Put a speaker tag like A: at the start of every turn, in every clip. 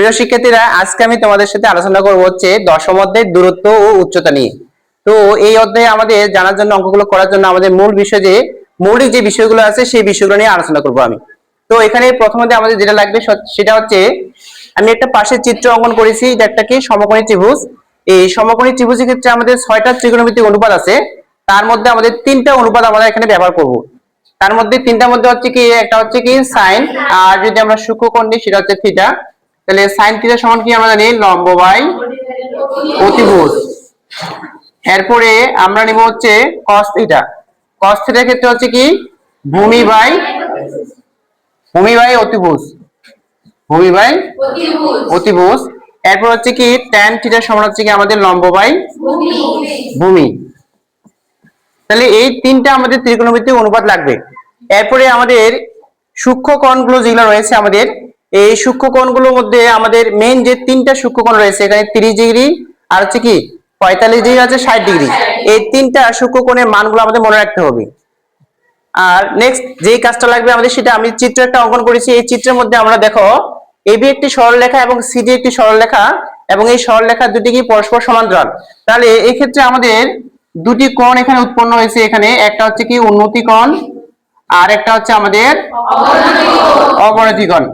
A: প্রিয় শিক্ষার্থীরা, আজকে আমি তোমাদের সাথে আলোচনা করব হচ্ছে দশম অধ্যায়ের দূরত্ব ও উচ্চতা নিয়ে। তো এই অধ্যায়ে আমাদের জানার জন্য, অঙ্কগুলো করার জন্য আমাদের মূল বিষয় যে, মৌলিক যে বিষয়গুলো আছে, সেই বিষয়গুলো নিয়ে আলোচনা করব আমি। তো এখানে প্রথমত আমাদের যেটা লাগবে সেটা হচ্ছে, আমি একটা পাশের চিত্র অঙ্কন করেছি একটা কি? সমকোণী ত্রিভুজ। এই সমকোণী ত্রিভুজের ক্ষেত্রে আমাদের ছয়টা ত্রিকোণমিতিক অনুপাত আছে। তার মধ্যে আমাদের তিনটা অনুপাত আমরা এখানে ব্যবহার করব। তার মধ্যে তিনটার মধ্যে হচ্ছে কি, একটা হচ্ছে কি, সাইন, আর যদি আমরা সূক্ষ্মকোণ নিই, সেটা হচ্ছে থিটা। তাহলে সাইন থিটা সমান কি আমরা জানি? লম্ব বাই অতিভুজ। এরপরে আমরা নিব হচ্ছে cos থিটা cos থিটার ক্ষেত্রে হচ্ছে কি? ভূমি বাই ভূমি বাই অতিভুজ। ভূমি বাই অতিভুজ। এরপর হচ্ছে কি? tan থিটা সমান হচ্ছে কি আমাদের লম্ব বাই ভূমি। তাহলে এই তিনটা আমাদের ত্রিকোণমিতিক অনুপাত লাগবে। এরপরে আমাদের সূক্ষ্ম কোণগুলো যেগুলো রয়েছে আমাদের এই সূক্ষ্মকোণগুলোর মধ্যে আমাদের মেইন যে তিনটা সূক্ষ্ম কোণ রয়েছে এখানে তিরিশ ডিগ্রি আর হচ্ছে কি পঁয়তাল্লিশ ডিগ্রি আছে ষাট ডিগ্রি। এই তিনটা সূক্ষ্মকোণের মানগুলো আমাদের মনে রাখতে হবে। আর নেক্সট যেই কাজটা লাগবে আমাদের সেটা আমি চিত্র একটা অঙ্কন করেছি। এই চিত্রের মধ্যে আমরা দেখো এবি একটি সরলরেখা এবং সিডি একটি সরলরেখা এবং এই সরলরেখা দুটি কি পরস্পর সমান্তরাল। তাহলে এই ক্ষেত্রে আমাদের দুটি কোণ এখানে উৎপন্ন হয়েছে এখানে একটা হচ্ছে কি উন্নতি কোণ আর একটা হচ্ছে আমাদের অবনতি কোণ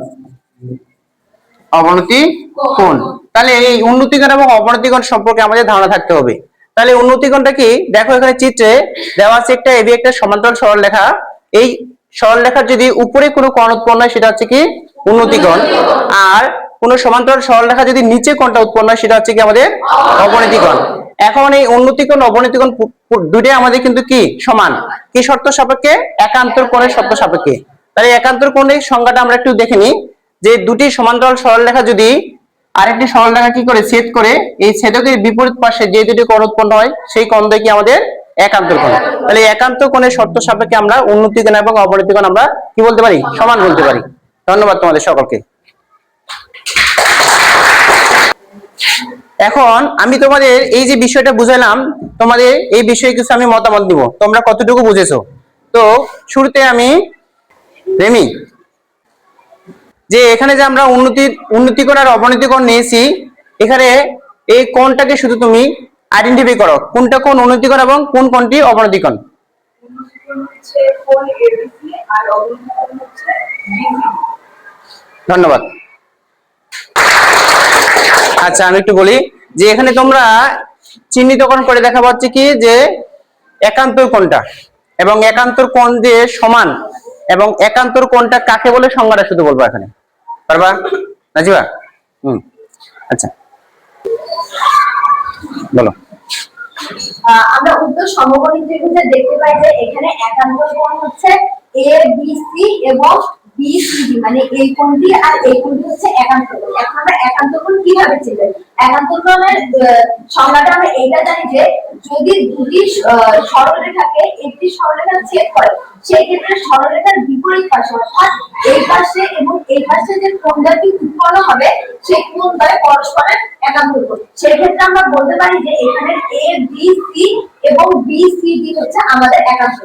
A: অবনতি কোণ। তাহলে এই উন্নতি কোণ এবং অবনতি কোণ সম্পর্কে আমাদের ধারণা থাকতে হবে। তাহলে উন্নতি কোণটা কি? দেখো এখানে চিত্রে দেওয়া আছে একটা এবি একটা সমান্তরাল সরলরেখা। এই সরলরেখার যদি উপরে কোনো কোণ উৎপন্ন হয়, সেটা হচ্ছে কি? উন্নতি কোণ। আর কোন সমান্তরাল সরলরেখা যদি নিচে কোণটা উৎপন্ন হয়, সেটা হচ্ছে কি আমাদের? অবনতি কোণ। এখন এই উন্নতি কোণ, অবনতি কোণ পু- পু- দুটোই আমাদের কিন্তু কি? সমান। কি শর্ত সাপেক্ষে? একান্তর কোণের শর্ত সাপেক্ষে। তাহলে একান্তর কোণের সংজ্ঞাটা আমরা একটু দেখে নিই। যে দুটি সমান্তরাল সরলরেখা যদি আরেকটি সরলরেখা কি করে ছেদ করে, এই ছেদকের বিপরীত পাশে যে দুটি কোণ উৎপন্ন হয়, সেই কোণ দিয়ে কি আমাদের একান্ত কোণ। তাহলে একান্ত কোণের শর্ত সাপেক্ষে আমরা উন্নতি কোণ এবং অবনতি কোণ আমরা কি বলতে পারি? সমান বলতে পারি। ধন্যবাদ তোমাদের সকলকে। এখন আমি তোমাদের এই যে বিষয়টা বুঝালাম, তোমাদের এই বিষয়ে কিছু আমি মতামত দিব। তোমরা কতটুকু বুঝেছ? তো শুরুতে আমি রেমি যে এখানে যে আমরা উন্নতি উন্নতিকর আর অবনতিকর নিয়েছি এখানে এই কোণটাকে শুধু তুমি আইডেন্টিফাই করো কোনটা কোন উন্নতিকর এবং কোন কোনটি
B: কোন বিসি।
A: ধন্যবাদ। আচ্ছা আমি একটু বলি যে এখানে তোমরা চিহ্নিতকরণ করে দেখা পাচ্ছে কি যে একান্তর কোনটা এবং একান্তর কোণ যে সমান এবং একান্তর কোনটা কাকে বলে সংজ্ঞাটা শুধু বলব এখানে। পারবা? নাজিবা? হুম। আচ্ছা। বলো।
B: এবং বি মানে এই আর এই হচ্ছে একান্ত এখন আমরা একান্ত কোণ কীভাবে একান্ত এইটা জানি যে যদি দুটি সরলরেখাকে একটি সরলরেখা ছেদ করে সেই ক্ষেত্রে সরলরেখার বিপরীত পাশে, অর্থাৎ এই পাশে এবং এই পাশে যে কোণটি উৎপন্ন হবে, সেই কোণ পরস্পরের একান্ত সেই ক্ষেত্রে আমরা বলতে পারি যে এখানে এ বি সি এবং বি সি ডি হচ্ছে আমাদের একান্ত